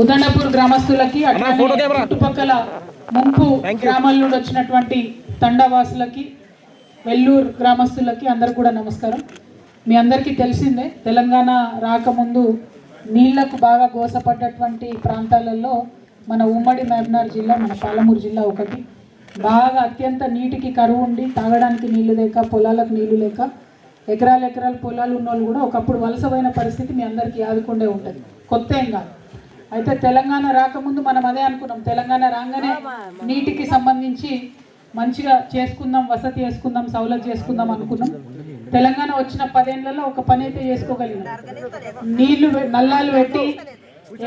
ఉదండపూర్ గ్రామస్తులకి చుట్టుపక్కల ముంపు గ్రామాల నుండి వచ్చినటువంటి తండావాసులకి వెల్లూరు గ్రామస్తులకి అందరు కూడా నమస్కారం. మీ అందరికీ తెలిసిందే తెలంగాణ రాకముందు నీళ్ళకు బాగా గోసపడ్డటువంటి ప్రాంతాలలో మన ఉమ్మడి మహబూబ్నగర్ జిల్లా మన పాలమూరు జిల్లా ఒకటి. బాగా అత్యంత నీటికి కరువు ఉండి తాగడానికి నీళ్ళు లేక పొలాలకు నీళ్ళు లేక ఎకరాలు ఎకరాల పొలాలు ఉన్న వాళ్ళు కూడా ఒకప్పుడు వలసపోయిన పరిస్థితి మీ అందరికీ ఆదుకుండే ఉంటుంది. కొత్త ఏం కాదు. అయితే తెలంగాణ రాకముందు మనం అదే అనుకున్నాం. తెలంగాణ రాగానే నీటికి సంబంధించి మంచిగా చేసుకుందాం వసతి చేసుకుందాం సౌలభ్యం చేసుకుందాం అనుకున్నాం. తెలంగాణ వచ్చిన పదేళ్ళలో ఒక పని అయితే చేసుకోగలిగినాం. నీళ్ళు నల్లాలు పెట్టి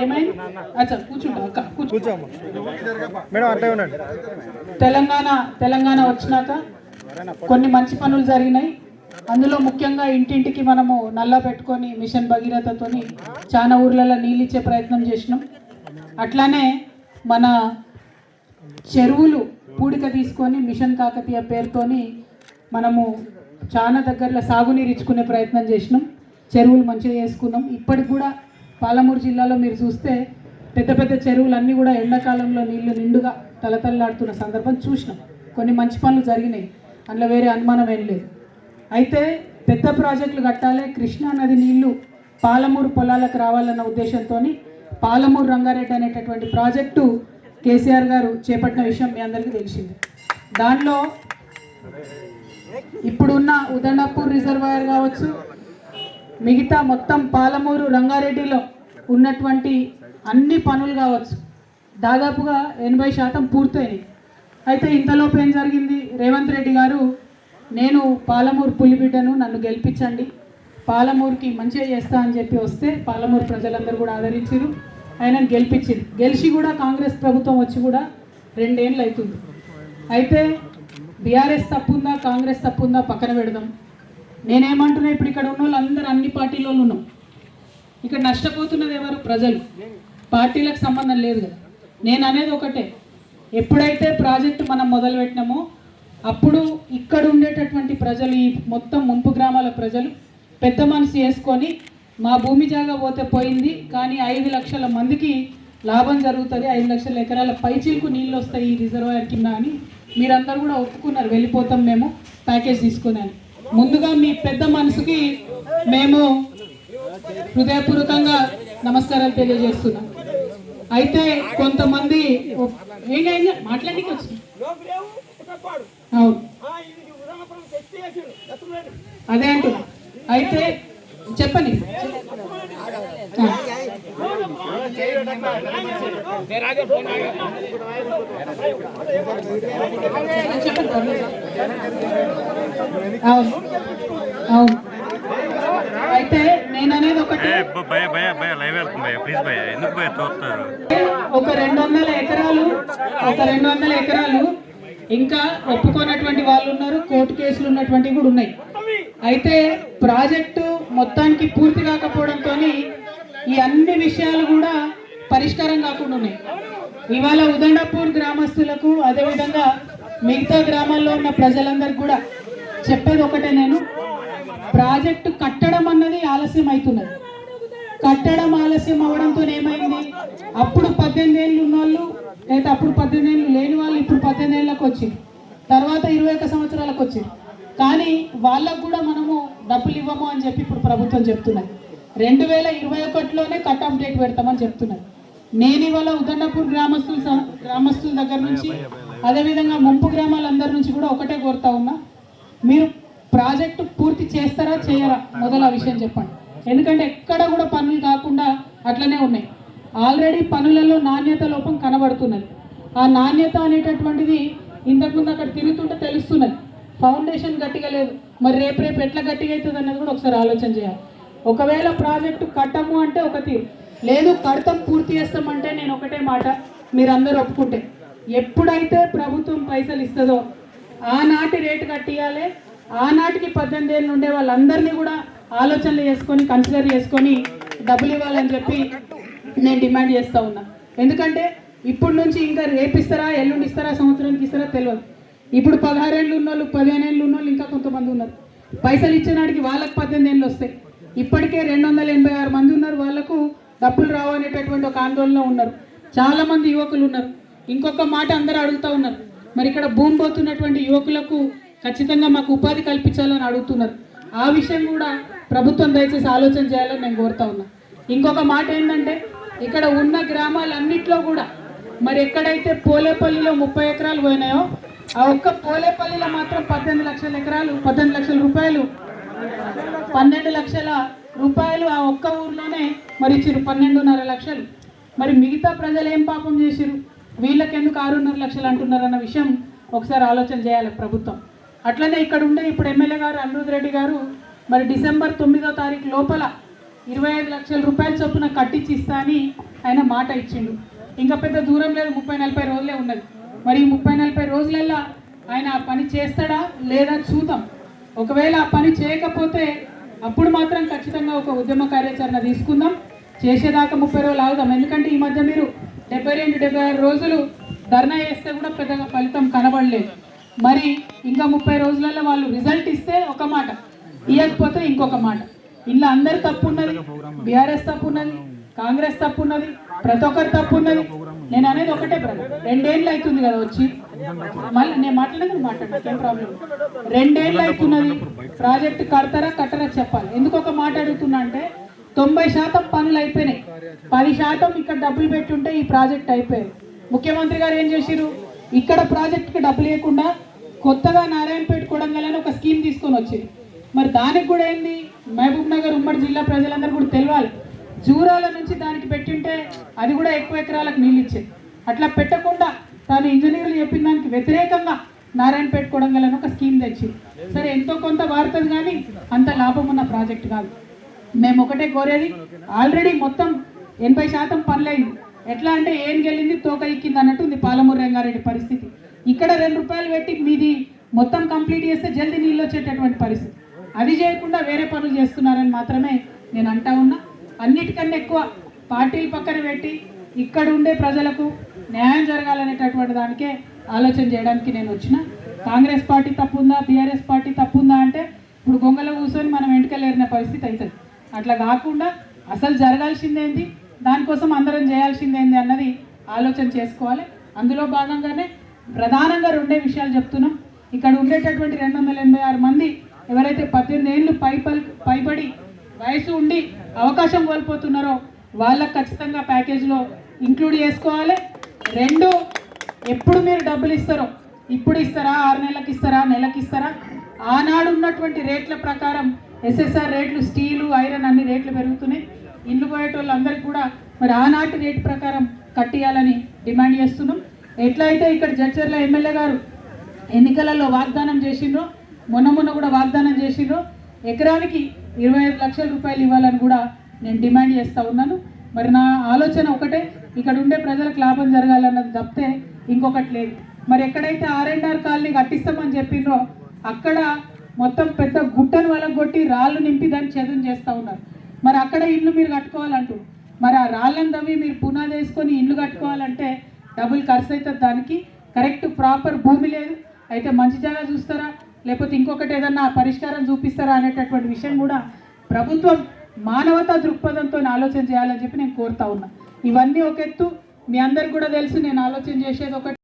ఏమైంది? అచ్చా కూర్చుంటా కూర్చో. తెలంగాణ తెలంగాణ వచ్చినాక కొన్ని మంచి పనులు జరిగినాయి. అందులో ముఖ్యంగా ఇంటింటికి మనము నల్ల పెట్టుకొని మిషన్ భగీరథతో చాలా ఊర్లలో నీళ్ళు ఇచ్చే ప్రయత్నం చేసినాం. అట్లానే మన చెరువులు పూడిక తీసుకొని మిషన్ కాకతీయ పేరుతోని మనము చాలా దగ్గరలో సాగునీరు ఇచ్చుకునే ప్రయత్నం చేసినాం. చెరువులు మంచిగా చేసుకున్నాం. ఇప్పటికి కూడా పాలమూరు జిల్లాలో మీరు చూస్తే పెద్ద పెద్ద చెరువులు అన్నీ కూడా ఎండాకాలంలో నీళ్ళు నిండుగా తలతల్లాడుతున్న సందర్భం చూసినాం. కొన్ని మంచి పనులు జరిగినాయి. అందులో వేరే అనుమానం ఏం లేదు. అయితే పెద్ద ప్రాజెక్టులు కట్టాలి కృష్ణా నది నీళ్ళు పాలమూరు పొలాలకు రావాలన్న ఉద్దేశంతో పాలమూరు రంగారెడ్డి అనేటటువంటి ప్రాజెక్టు కేసీఆర్ గారు చేపట్టిన విషయం మీ అందరికీ తెలిసింది. దానిలో ఇప్పుడున్న ఉదనపూర్ రిజర్వాయర్ కావచ్చు మిగతా మొత్తం పాలమూరు రంగారెడ్డిలో ఉన్నటువంటి అన్ని పనులు కావచ్చు దాదాపుగా ఎనభై శాతం పూర్తయినాయి. అయితే ఇంతలోపు ఏం జరిగింది? రేవంత్ రెడ్డి గారు నేను పాలమూరు పులిబిడ్డను నన్ను గెలిపించండి. పాలమూరుకి మంచిగా చేస్తా అని చెప్పి వస్తే పాలమూరు ప్రజలందరూ కూడా ఆదరించారు ఆయనను గెలిపించింది గెలిచి కూడా కాంగ్రెస్ ప్రభుత్వం వచ్చి కూడా రెండేళ్ళు అవుతుంది. అయితే బీఆర్ఎస్ తప్పుందా కాంగ్రెస్ తప్పుందా పక్కన పెడదాం. నేనేమంటున్నా ఇప్పుడు ఇక్కడ ఉన్న వాళ్ళందరూ అన్ని పార్టీలో ఉన్నాం. ఇక్కడ నష్టపోతున్నది ఎవరు? ప్రజలు. పార్టీలకు సంబంధం లేదు కదా. నేను అనేది ఒకటే. ఎప్పుడైతే ప్రాజెక్టు మనం మొదలుపెట్టినామో అప్పుడు ఇక్కడ ఉండేటటువంటి ప్రజలు ఈ మొత్తం ముంపు గ్రామాల ప్రజలు పెద్ద మనసు చేసుకొని మా భూమి జాగా పోతే పోయింది కానీ ఐదు లక్షల మందికి లాభం జరుగుతుంది ఐదు లక్షల ఎకరాల పైచీలకు నీళ్ళు వస్తాయి ఈ రిజర్వాయర్ కింద అని మీరందరూ కూడా ఒప్పుకున్నారు. వెళ్ళిపోతాం మేము ప్యాకేజ్ తీసుకున్నాను ముందుగా మీ పెద్ద మనసుకి మేము హృదయపూర్వకంగా నమస్కారాలు తెలియజేస్తున్నాం. అయితే కొంతమంది ఏం కాదు, మాట్లాడడానికి వచ్చింది అదే అంటున్నా అయితే చెప్పండి. అవును. అవును అయితే నేను అనేది ఒకటి. ఒక రెండు వందల ఎకరాలు ఒక రెండు వందల ఎకరాలు ఇంకా ఒప్పుకోనటువంటి వాళ్ళు ఉన్నారు కోర్టు కేసులు ఉన్నటువంటివి కూడా ఉన్నాయి. అయితే ప్రాజెక్టు మొత్తానికి పూర్తి కాకపోవడంతో ఈ అన్ని విషయాలు కూడా పరిష్కారం కాకుండా ఉన్నాయి. ఇవాళ ఉదండపూర్ గ్రామస్తులకు అదేవిధంగా మిగతా గ్రామాల్లో ఉన్న ప్రజలందరికీ కూడా చెప్పేది ఒకటే నేను ప్రాజెక్టు కట్టడం అన్నది ఆలస్యం అవుతున్నది. కట్టడం ఆలస్యం అవడంతో ఏమైంది? అప్పుడు పద్దెనిమిది ఏళ్ళు ఉన్న వాళ్ళు లేదా అప్పుడు పద్దెనిమిది ఏళ్ళు లేని వాళ్ళు ఇప్పుడు పద్దెనిమిది ఏళ్ళకి వచ్చింది తర్వాత ఇరవై ఒక్క సంవత్సరాలకు వచ్చింది కానీ వాళ్ళకు కూడా మనము డబ్బులు ఇవ్వము అని చెప్పి ఇప్పుడు ప్రభుత్వం చెప్తున్నది. రెండు వేల ఇరవై ఒకటిలోనే కట్ ఆఫ్ డేట్ పెడతామని చెప్తున్నది. నేను ఇవాళ ఉదండపూర్ గ్రామస్తుల గ్రామస్తుల దగ్గర నుంచి అదేవిధంగా ముంపు గ్రామాలందరి నుంచి కూడా ఒకటే కోరుతా ఉన్నా. మీరు ప్రాజెక్టు పూర్తి చేస్తారా చేయరా? మొదలు ఆ విషయం చెప్పండి. ఎందుకంటే ఎక్కడ కూడా పనులు కాకుండా అట్లనే ఉన్నాయి. ఆల్రెడీ పనులలో నాణ్యత లోపం కనబడుతున్నది. ఆ నాణ్యత అనేటటువంటిది ఇంతకుముందు అక్కడ తిరుగుతుంటే తెలుస్తున్నది. ఫౌండేషన్ గట్టిగా లేదు. మరి రేపు రేపు ఎట్లా గట్టిగా అవుతుంది అన్నది కూడా ఒకసారి ఆలోచన చేయాలి. ఒకవేళ ప్రాజెక్టు కట్టము అంటే ఒక తీరు. లేదు కడతం పూర్తి చేస్తామంటే నేను ఒకటే మాట మీరందరూ ఒప్పుకుంటే. ఎప్పుడైతే ప్రభుత్వం పైసలు ఇస్తుందో ఆనాటి రేటు కట్టియాలి. ఆనాటికి పద్దెనిమిది ఏళ్ళు ఉండే వాళ్ళందరినీ కూడా ఆలోచనలు చేసుకొని కన్సిడర్ చేసుకొని డబ్బులు ఇవ్వాలని చెప్పి నేను డిమాండ్ చేస్తూ ఉన్నా. ఎందుకంటే ఇప్పుడు నుంచి ఇంకా రేపు ఇస్తారా ఎల్లుండి ఇస్తారా సంవత్సరానికి ఇస్తారా తెలియదు ఇప్పుడు పదహారేళ్ళు ఉన్న వాళ్ళు పదిహేను ఏళ్ళు ఉన్న వాళ్ళు ఇంకా కొంతమంది ఉన్నారు. పైసలు ఇచ్చినాడికి వాళ్ళకి పద్దెనిమిది ఏళ్ళు వస్తాయి. ఇప్పటికే రెండు వందల ఎనభై ఆరు మంది ఉన్నారు. వాళ్ళకు డబ్బులు రావనేటటువంటి ఒక ఆందోళనలో ఉన్నారు. చాలా మంది యువకులు ఉన్నారు. ఇంకొక మాట అందరూ అడుగుతూ ఉన్నారు. మరి ఇక్కడ భూమి పోతున్నటువంటి యువకులకు ఖచ్చితంగా మాకు ఉపాధి కల్పించాలని అడుగుతున్నారు. ఆ విషయం కూడా ప్రభుత్వం దయచేసి ఆలోచన చేయాలని నేను కోరుతా ఉన్నా. ఇంకొక మాట ఏంటంటే ఇక్కడ ఉన్న గ్రామాలన్నింటిలో కూడా మరి ఎక్కడైతే పోలేపల్లిలో ముప్పై ఎకరాలు పోయినాయో ఆ ఒక్క పోలేపల్లిలో మాత్రం పద్దెనిమిది లక్షల ఎకరాలు పద్దెనిమిది లక్షల రూపాయలు పన్నెండు లక్షల రూపాయలు ఆ ఒక్క ఊర్లోనే మరి ఇచ్చిరు పన్నెండున్నర లక్షలు. మరి మిగతా ప్రజలు ఏం పాపం చేసిరు వీళ్ళకెందుకు ఆరున్నర లక్షలు అంటున్నారు అన్న విషయం ఒకసారి ఆలోచన చేయాలి ప్రభుత్వం. అట్లనే ఇక్కడ ఉండే ఇప్పుడు ఎమ్మెల్యే గారు అనిరుద్ రెడ్డి గారు మరి డిసెంబర్ తొమ్మిదో తారీఖు లోపల ఇరవై ఐదు లక్షల రూపాయల చొప్పున కట్టించి ఇస్తా అని ఆయన మాట ఇచ్చిండు. ఇంకా పెద్ద దూరం లేదు ముప్పై నలభై రోజులే ఉన్నది. మరి ముప్పై నలభై రోజులల్లో ఆయన ఆ పని చేస్తాడా లేదా చూద్దాం. ఒకవేళ ఆ పని చేయకపోతే అప్పుడు మాత్రం ఖచ్చితంగా ఒక ఉద్యమ కార్యాచరణ తీసుకుందాం. చేసేదాకా ముప్పై రోజులు ఆగుదాం. ఎందుకంటే ఈ మధ్య మీరు డెబ్బై రెండు డెబ్బై ఆరు రోజులు ధర్నా చేస్తే కూడా పెద్దగా ఫలితం కనబడలేదు. మరి ఇంకా ముప్పై రోజులలో వాళ్ళు రిజల్ట్ ఇస్తే ఒక మాట ఇవ్వకపోతే ఇంకొక మాట. ఇంట్లో అందరు తప్పు ఉన్నది బీఆర్ఎస్ తప్పు ఉన్నది కాంగ్రెస్ తప్పు ఉన్నది ప్రతి ఒక్కరు తప్పు ఉన్నది నేను అనేది ఒకటే బ్రదర్ రెండేళ్ళు అవుతుంది కదా వచ్చి. మళ్ళీ నేను మాట్లాడేది మాట్లాడదు ఏం ప్రాబ్లం రెండేళ్ళు అవుతున్నది ప్రాజెక్ట్ కడతారా కట్టరా చెప్పాలి. ఎందుకు ఒక మాట అడుగుతున్నా అంటే తొంభై శాతం పనులు అయిపోయినాయి. పది శాతం ఇక్కడ డబ్బులు పెట్టుంటే ఈ ప్రాజెక్ట్ అయిపోయాయి. ముఖ్యమంత్రి గారు ఏం చేసిరు ఇక్కడ ప్రాజెక్ట్కి డబ్బులు ఇవ్వకుండా కొత్తగా నారాయణపేట కొడంగల్ ఒక స్కీమ్ తీసుకొని వచ్చింది మరి దానికి కూడా ఏంది? మహబూబ్ నగర్ ఉమ్మడి జిల్లా ప్రజలందరూ కూడా తెలియాలి జూరాల నుంచి దానికి పెట్టింటే అది కూడా ఎక్కువ ఎకరాలకు నీళ్ళు ఇచ్చేది. అట్లా పెట్టకుండా తాను ఇంజనీర్లు చెప్పిన దానికి వ్యతిరేకంగా నారాయణపేట కొడంగల్ అని ఒక స్కీమ్ తెచ్చి సరే ఎంతో కొంత వారుతుంది కానీ అంత లాభం ఉన్న ప్రాజెక్ట్ కాదు. మేము ఒకటే కోరేది ఆల్రెడీ మొత్తం ఎనభై శాతం పనులైంది. ఎట్లా అంటే ఏం గెలింది? తోక ఎక్కింది అన్నట్టు ఉంది పాలమూరు రంగారెడ్డి పరిస్థితి. ఇక్కడ రెండు రూపాయలు పెట్టి మీది మొత్తం కంప్లీట్ చేస్తే జల్దీ నీళ్ళు వచ్చేటటువంటి పరిస్థితి. అది చేయకుండా వేరే పనులు చేస్తున్నారని మాత్రమే నేను అంటా ఉన్నా. అన్నిటికన్నా ఎక్కువ పార్టీలు పక్కన పెట్టి ఇక్కడ ఉండే ప్రజలకు న్యాయం జరగాలనేటటువంటి దానికే ఆలోచన చేయడానికి నేను వచ్చిన. కాంగ్రెస్ పార్టీ తప్పుందా? బీఆర్ఎస్ పార్టీ తప్పుందా అంటే ఇప్పుడు గొంగలో కూర్చొని మనం వెంటకలేరిన పరిస్థితి అవుతుంది. అట్లా కాకుండా అసలు జరగాల్సిందేంది? దానికోసం అందరం చేయాల్సిందేంది అన్నది ఆలోచన చేసుకోవాలి. అందులో భాగంగానే ప్రధానంగా రెండే విషయాలు చెప్తున్నాం. ఇక్కడ ఉండేటటువంటి రెండు వందల ఎనభై ఆరు మంది ఎవరైతే పద్దెనిమిది ఏళ్ళు పైపల్ పైబడి వయసు ఉండి అవకాశం కోల్పోతున్నారో వాళ్ళకు ఖచ్చితంగా ప్యాకేజ్లో ఇంక్లూడ్ చేసుకోవాలి. రెండు ఎప్పుడు మీరు డబ్బులు ఇస్తారో ఇప్పుడు ఇస్తారా ఆరు నెలలకు ఇస్తారా నెలకి ఇస్తారా? ఆనాడు ఉన్నటువంటి రేట్ల ప్రకారం ఎస్ఎస్ఆర్ రేట్లు స్టీలు ఐరన్ అన్ని రేట్లు పెరుగుతున్నాయి. ఇల్లు పోయేటోళ్ళందరికీ కూడా మరి ఆనాటి రేట్ ప్రకారం కట్టియాలని డిమాండ్ చేస్తున్నాం. ఎట్లయితే ఇక్కడ జడ్చర్ల ఎమ్మెల్యే గారు ఎన్నికలలో వాగ్దానం చేసిండ్రో మొన్న మొన్న కూడా వాగ్దానం చేసిండ్రు. ఎకరానికి ఇరవై ఐదు లక్షల రూపాయలు ఇవ్వాలని కూడా నేను డిమాండ్ చేస్తూ ఉన్నాను. మరి నా ఆలోచన ఒకటే ఇక్కడ ఉండే ప్రజలకు లాభం జరగాలన్నది తప్పితే ఇంకొకటి లేదు. మరి ఎక్కడైతే ఆర్ అండ్ ఆర్ కాలనీ కట్టిస్తామని చెప్పిండ్రో అక్కడ మొత్తం పెద్ద గుట్టను వలగొట్టి రాళ్ళు నింపి దాన్ని చదువు చేస్తూ ఉన్నారు. మరి అక్కడ ఇల్లు మీరు కట్టుకోవాలంటూ మరి ఆ రాళ్ళని తవ్వి మీరు పునాది వేసుకొని ఇల్లు కట్టుకోవాలంటే డబ్బులు ఖర్చు అవుతుంది దానికి. కరెక్ట్ ప్రాపర్ భూమి లేదు. అయితే మంచి జాగా చూస్తారా? లేకపోతే ఇంకొకటి ఏదన్నా పరిష్కారం చూపిస్తారా అనేటటువంటి విషయం కూడా ప్రభుత్వం మానవతా దృక్పథంతో ఆలోచన చేయాలని చెప్పి నేను కోరుతా ఉన్నా. ఇవన్నీ ఒక ఎత్తు. మీ అందరికి కూడా తెలుసు నేను ఆలోచన చేసేది ఒకటి.